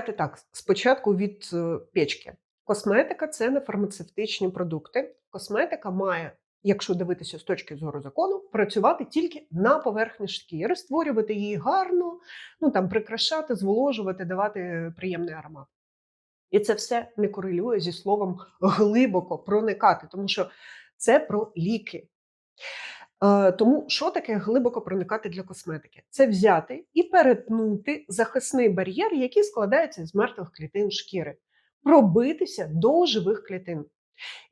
давайте так, спочатку від е, печки. Косметика це не фармацевтичні продукти. Косметика має, якщо дивитися з точки зору закону, працювати тільки на поверхні шкіри, створювати її гарно, ну там прикрашати, зволожувати, давати приємний аромат. І це все не корелює зі словом глибоко проникати, тому що це про ліки. Е, Тому що таке глибоко проникати для косметики? Це взяти і перетнути захисний бар'єр, який складається з мертвих клітин шкіри, пробитися до живих клітин.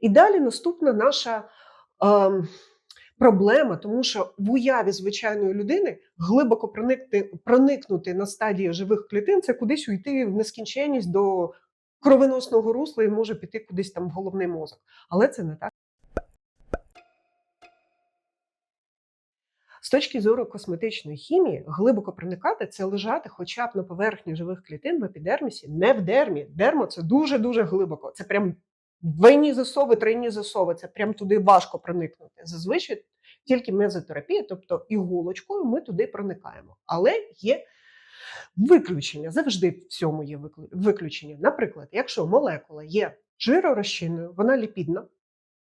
І далі наступна наша е, проблема, тому що в уяві звичайної людини глибоко проникти, проникнути на стадії живих клітин це кудись уйти в нескінченність до кровеносного русла і може піти кудись там в головний мозок. Але це не так. З точки зору косметичної хімії, глибоко проникати це лежати хоча б на поверхні живих клітин в епідермісі, не в дермі. Дермо це дуже-дуже глибоко. Це прям двойні засови, тройні засови. Це прям туди важко проникнути. Зазвичай тільки мезотерапія, тобто іголочкою, ми туди проникаємо. Але є виключення. Завжди в цьому є виключення. Наприклад, якщо молекула є жиророзчинною, вона ліпідна.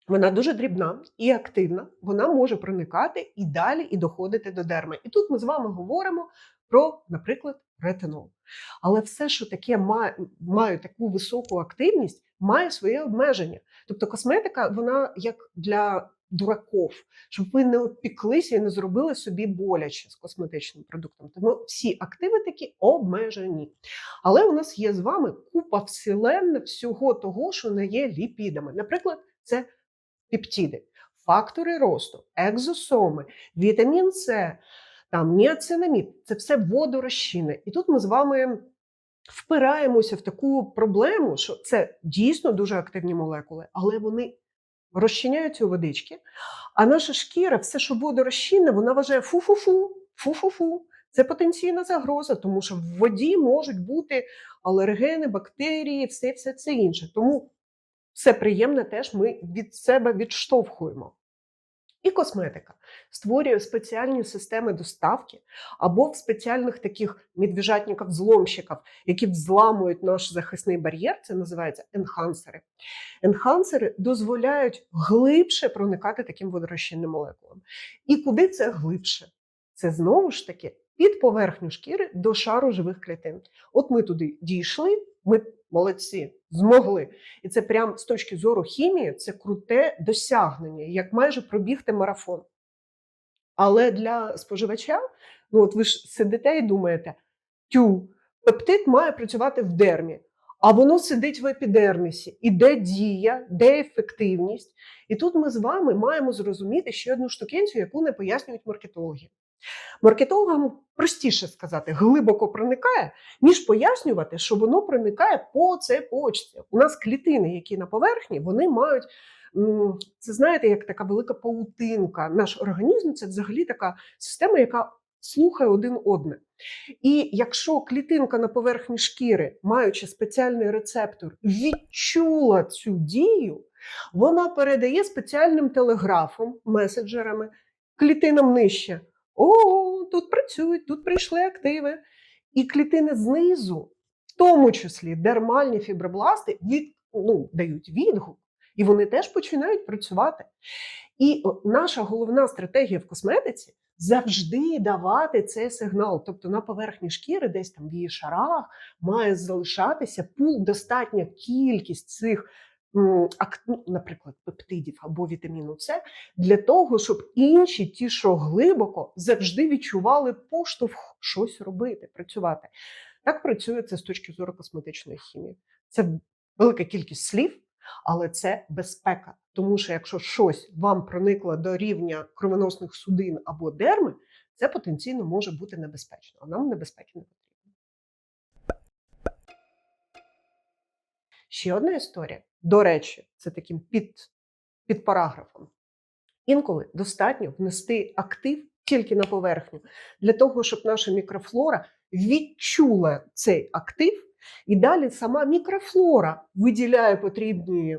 Вона дуже дрібна і активна, вона може проникати і далі і доходити до дерми. І тут ми з вами говоримо про, наприклад, ретинол. Але все, що таке має, має таку високу активність, має своє обмеження. Тобто косметика, вона як для дураков, щоб ви не опіклися і не зробили собі боляче з косметичним продуктом. Тому всі активи такі обмежені. Але у нас є з вами купа вселенна всього того, що не є ліпідами. Наприклад, це пептиди, фактори росту, екзосоми, вітамін С, там ніацинамід – це все водорозчини. І тут ми з вами впираємося в таку проблему, що це дійсно дуже активні молекули, але вони розчиняються у водички. А наша шкіра, все, що водорозчинне, вона вважає фу-фу-фу, фу-фу-фу. Це потенційна загроза, тому що в воді можуть бути алергени, бактерії, все, все це інше. Тому все приємне теж ми від себе відштовхуємо. І косметика створює спеціальні системи доставки або в спеціальних таких медвіжатників зломщиків які взламують наш захисний бар'єр, це називається енхансери. Енхансери дозволяють глибше проникати таким водорозчинним молекулам. І куди це глибше? Це знову ж таки під поверхню шкіри до шару живих клітин. От ми туди дійшли, ми молодці, змогли. І це прям з точки зору хімії, це круте досягнення, як майже пробігти марафон. Але для споживача, ну от ви ж сидите і думаєте, тю, пептид має працювати в дермі, а воно сидить в епідермісі. І де дія, де ефективність? І тут ми з вами маємо зрозуміти ще одну штукенцю, яку не пояснюють маркетологи. Маркетологам простіше сказати, глибоко проникає, ніж пояснювати, що воно проникає по цепочці. У нас клітини, які на поверхні, вони мають. Це знаєте, як така велика паутинка. Наш організм це взагалі така система, яка слухає один одне. І якщо клітинка на поверхні шкіри, маючи спеціальний рецептор, відчула цю дію, вона передає спеціальним телеграфом, меседжерами клітинам нижче. О, тут працюють, тут прийшли активи. І клітини знизу, в тому числі дермальні фібробласти, від, ну, дають відгук, і вони теж починають працювати. І наша головна стратегія в косметиці завжди давати цей сигнал. Тобто на поверхні шкіри, десь там в її шарах, має залишатися пул, достатня кількість цих. Ну, Наприклад, пептидів або вітаміну С, для того, щоб інші, ті, що глибоко, завжди відчували поштовх щось робити, працювати. Так працює це з точки зору косметичної хімії. Це велика кількість слів, але це безпека. Тому що якщо щось вам проникло до рівня кровоносних судин або дерми, це потенційно може бути небезпечно, а нам небезпеки Ще одна історія. До речі, це таким під, під параграфом. Інколи достатньо внести актив тільки на поверхню для того, щоб наша мікрофлора відчула цей актив, і далі сама мікрофлора виділяє потрібні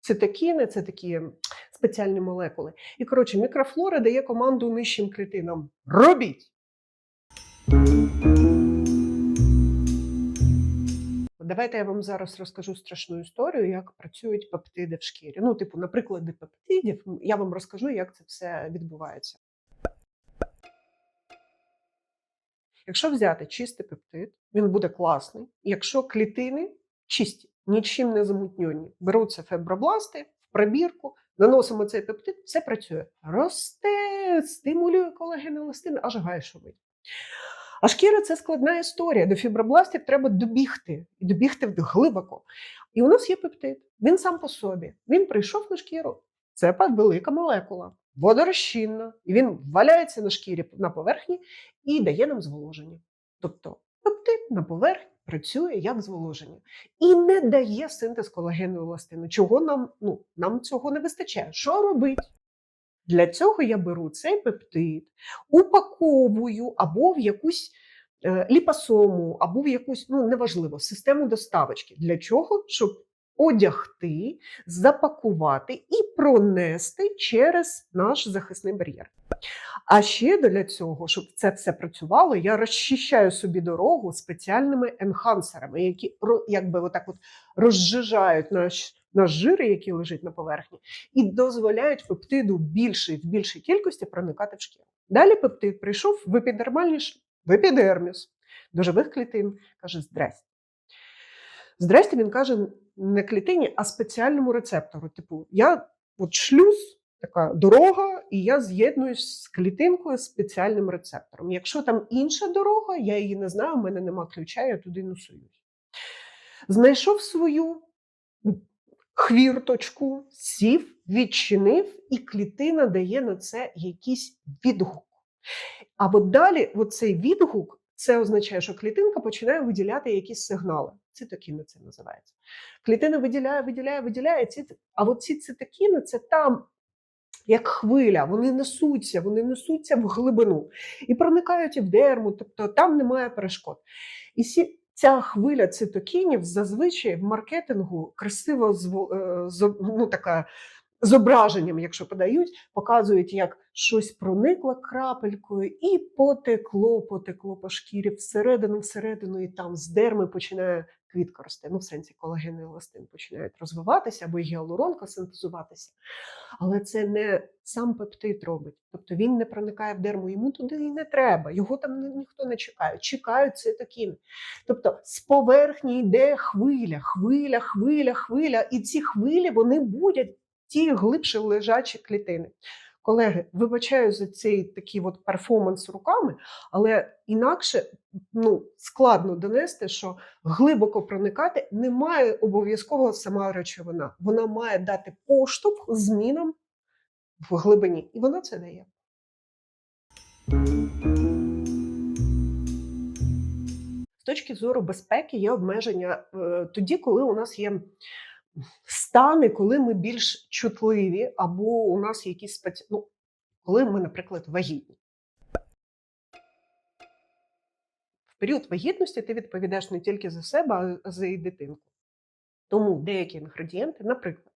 цитокіни, це такі спеціальні молекули. І коротше, мікрофлора дає команду нижчим клітинам: робіть! Давайте я вам зараз розкажу страшну історію, як працюють пептиди в шкірі. Ну, типу, на прикладі пептидів я вам розкажу, як це все відбувається. Якщо взяти чистий пептид, він буде класний. Якщо клітини чисті, нічим не замутньонні, беруться фібробласти в пробірку, наносимо цей пептид, все працює. Росте, стимулює колаген еластин, аж гай шумить. А шкіра це складна історія. До фібробластів треба добігти і добігти глибоко. І у нас є пептид. Він сам по собі. Він прийшов на шкіру. Це велика молекула, водорозчинна, і він валяється на шкірі на поверхні і дає нам зволоження. Тобто пептид на поверхні працює як зволоження і не дає синтез колагену еластину. Чого нам ну, нам цього не вистачає? Що робить? Для цього я беру цей пептид, упаковую або в якусь е, ліпосому, або в якусь, ну неважливо, систему доставочки. Для чого? Щоб одягти, запакувати і пронести через наш захисний бар'єр. А ще для цього, щоб це все працювало, я розчищаю собі дорогу спеціальними енхансерами, які якби отак от розжижають наш наш жир, який лежить на поверхні, і дозволяють пептиду більшій, в більшій кількості проникати в шкіру. Далі пептид прийшов в епідермальний в епідерміс до живих клітин, каже: здрасте. Здрасте, він каже не клітині, а спеціальному рецептору. Типу, я от шлюз, така дорога, і я з'єднуюсь з клітинкою спеціальним рецептором. Якщо там інша дорога, я її не знаю, у мене нема ключа, я туди не суюсь. Знайшов свою хвірточку, сів, відчинив, і клітина дає на це якийсь відгук. А далі, цей відгук, це означає, що клітинка починає виділяти якісь сигнали. Цитокіни це називається. Клітина виділяє, виділяє, виділяє. А от ці цитокіни це там. Як хвиля, вони несуться, вони несуться в глибину і проникають і в дерму, тобто там немає перешкод. І сі, ця хвиля цитокінів зазвичай в маркетингу красиво е, ну, така зображенням, якщо подають, показують, як щось проникло крапелькою і потекло, потекло по шкірі всередину, всередину, і там з дерми починає квітка рости. Ну, в сенсі колаген і еластин починають розвиватися або гіалуронка синтезуватися. Але це не сам пептид робить. Тобто він не проникає в дерму, йому туди і не треба. Його там ніхто не чекає. Чекають цитокіни. Тобто з поверхні йде хвиля, хвиля, хвиля, хвиля. І ці хвилі вони будуть ті глибше лежачі клітини. Колеги, вибачаю за цей такий от перформанс руками, але інакше ну, складно донести, що глибоко проникати не має обов'язково сама речовина. Вона має дати поштовх змінам в глибині, і вона це дає. З точки зору безпеки є обмеження е, тоді, коли у нас є стани, коли ми більш чутливі, або у нас якісь спеці... ну, коли ми, наприклад, вагітні. В період вагітності ти відповідаєш не тільки за себе, а за і дитинку. Тому деякі інгредієнти, наприклад,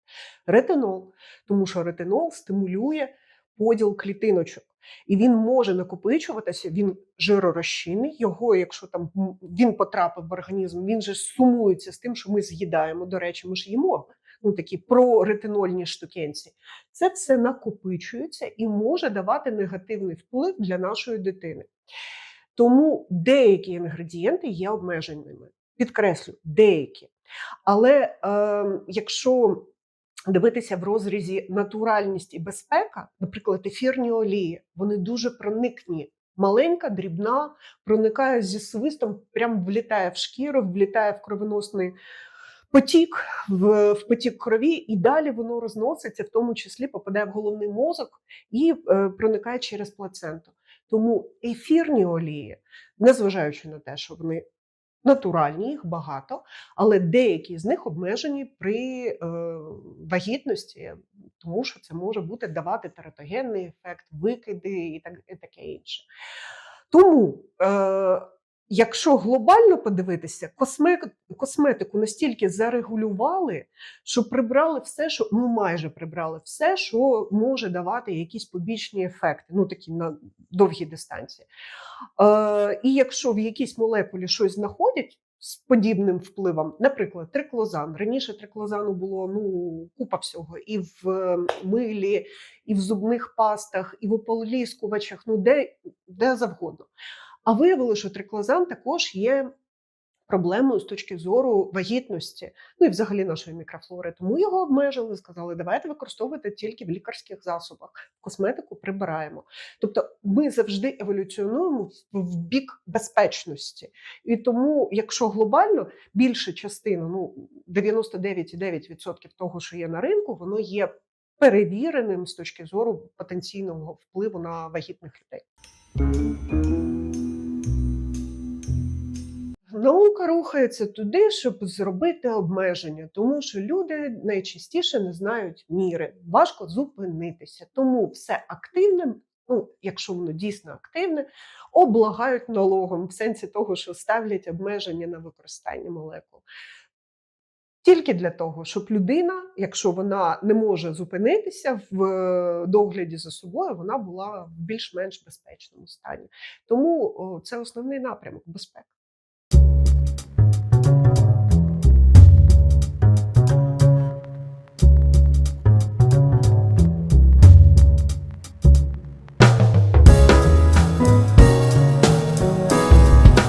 ретинол, тому що ретинол стимулює поділ клітиночок. І він може накопичуватися, він жиророзчинний. Його, якщо там він потрапив в організм, він же сумується з тим, що ми з'їдаємо. До речі, ми ж їмо ну такі проретинольні штукенці. Це все накопичується і може давати негативний вплив для нашої дитини. Тому деякі інгредієнти є обмеженими. Підкреслю, деякі. Але е, якщо дивитися в розрізі натуральність і безпека, наприклад, ефірні олії, вони дуже проникні. Маленька, дрібна, проникає зі свистом, прям влітає в шкіру, влітає в кровоносний потік, в, в потік крові, і далі воно розноситься, в тому числі попадає в головний мозок і е, проникає через плаценту. Тому ефірні олії, незважаючи на те, що вони натуральні, їх багато, але деякі з них обмежені при е, вагітності, тому що це може бути давати тератогенний ефект, викиди і так і таке інше. Тому, е, якщо глобально подивитися, косметику настільки зарегулювали, що прибрали все, що ну майже прибрали все, що може давати якісь побічні ефекти, ну такі на довгі дистанції. Е, І якщо в якійсь молекулі щось знаходять, з подібним впливом. Наприклад, триклозан. Раніше триклозану було ну купа всього, і в е, милі, і в зубних пастах, і в ополіскувачах, ну де, де завгодно. А виявилося, що триклозан також є проблемою з точки зору вагітності, ну і взагалі нашої мікрофлори. Тому його обмежили, сказали, давайте використовувати тільки в лікарських засобах. Косметику прибираємо. Тобто ми завжди еволюціонуємо в бік безпечності. І тому, якщо глобально більша частина, ну 99,9% того, що є на ринку, воно є перевіреним з точки зору потенційного впливу на вагітних людей. Наука рухається туди, щоб зробити обмеження, тому що люди найчастіше не знають міри, важко зупинитися. Тому все активне, ну якщо воно дійсно активне, облагають налогом в сенсі того, що ставлять обмеження на використання молекул. Тільки для того, щоб людина, якщо вона не може зупинитися в е, догляді за собою, вона була в більш-менш безпечному стані. Тому це основний напрямок безпека.